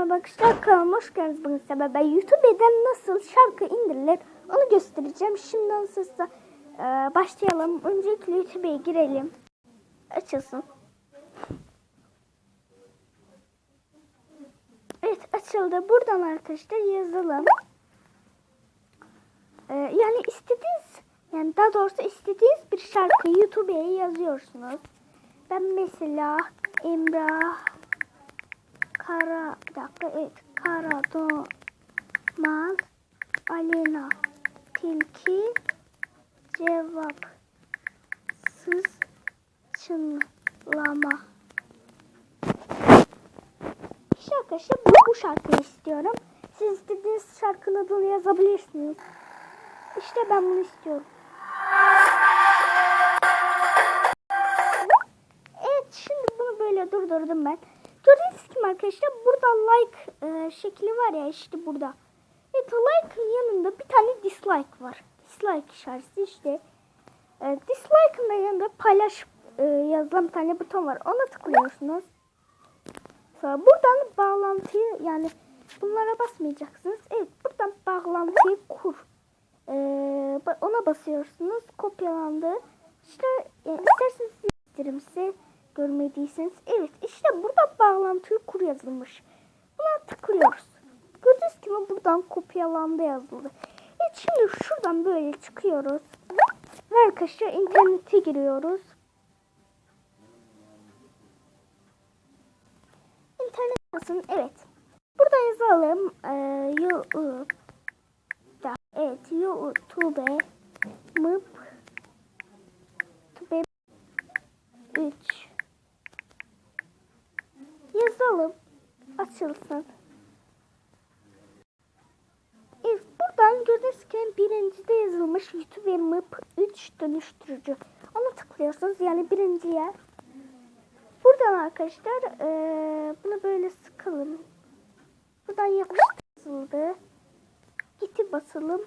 merhaba arkadaşlar kanalıma hoş geldiniz. Bugün size ben YouTube'dan nasıl şarkı indirilir onu göstereceğim. Şimdiden size e, başlayalım. Öncelikle YouTube'ya girelim. Açılsın. Evet açıldı. Buradan arkadaşlar yazalım. E, yani istediğiniz yani daha doğrusu istediğiniz bir şarkıyı YouTube'ya yazıyorsunuz. Ben mesela Emrah Kara bir dakika evet Kara Doğmaz Alena Tilki Cevapsız Çınlama İşte arkadaşlar bu, bu şarkıyı istiyorum. Siz istediğiniz şarkının adını yazabilirsiniz. İşte ben bunu istiyorum. Evet şimdi bunu böyle durdurdum ben. Gibi arkadaşlar burada like e, şekli var ya işte burada. Evet like'ın yanında bir tane dislike var. Dislike işareti işte. E, dislike'ın da yanında paylaş e, yazılan bir tane buton var. Ona tıklıyorsunuz. Sonra buradan bağlantıyı yani bunlara basmayacaksınız. Evet buradan bağlantıyı kur. E, ona basıyorsunuz. Kopyalandı. İşte yani isterseniz gösteririm size görmediyseniz. Evet işte burada bağlantıyı kur yazılmış. Buna tıklıyoruz. Gördüğünüz gibi buradan kopyalandı yazıldı. Evet şimdi şuradan böyle çıkıyoruz. Ve arkadaşlar internete giriyoruz. İnternet nasıl? Evet. Burada yazalım. Ee, YouTube. Evet YouTube. Mıp. Tube 3 yazalım. Açılsın. Evet, buradan gördüğünüz gibi birincide yazılmış YouTube MIP 3 dönüştürücü. Ona tıklıyorsunuz. Yani birinci yer. Buradan arkadaşlar ee, bunu böyle sıkalım. Buradan yapıştırıldı. Giti basalım.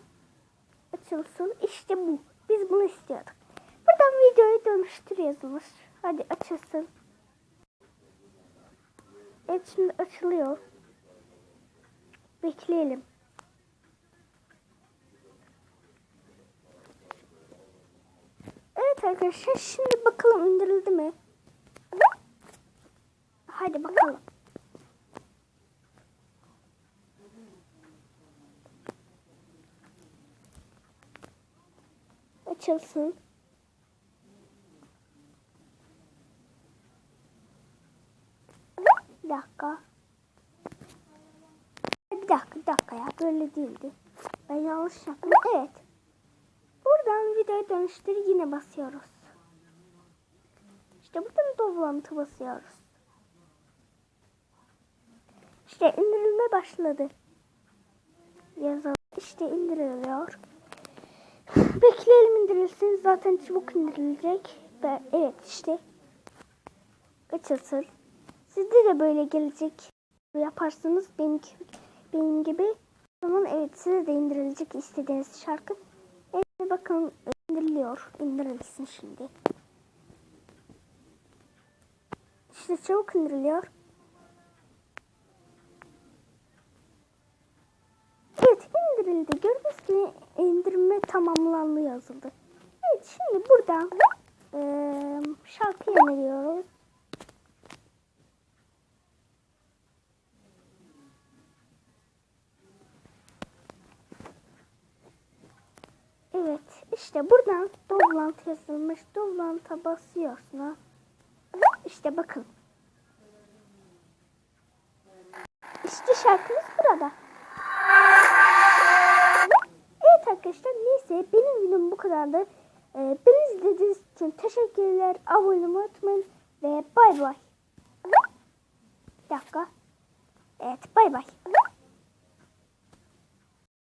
Açılsın. İşte bu. Biz bunu istiyorduk. Buradan videoyu dönüştür yazılmış. Hadi açılsın. Evet şimdi açılıyor. Bekleyelim. Evet arkadaşlar şimdi bakalım indirildi mi? Hadi bakalım. Açılsın. Bir dakika. Bir dakika, bir dakika ya. Böyle değildi. Ben yanlış yaptım. Evet. Buradan videoya dönüştür yine basıyoruz. İşte buradan doblantı basıyoruz. İşte indirilme başladı. Yazalım. İşte indiriliyor. Bekleyelim indirilsin. Zaten çabuk indirilecek. Ve evet işte. Açılsın. Sizde de böyle gelecek yaparsınız benim, benim gibi. Zaman evet size de indirilecek istediğiniz şarkı. Evet bakın indiriliyor. İndirilsin şimdi. İşte çabuk indiriliyor. Evet indirildi. Gördüğünüz gibi indirme tamamlandı yazıldı. Evet şimdi buradan e, şarkı öneriyoruz. Evet işte buradan dolant yazılmış. Dolanta basıyorsunuz. İşte bakın. İşte şarkımız burada. Evet arkadaşlar neyse benim videom bu kadardı. Ee, beni izlediğiniz için teşekkürler. Abone olmayı unutmayın. Ve bay bay. Bir dakika. Evet bay bay.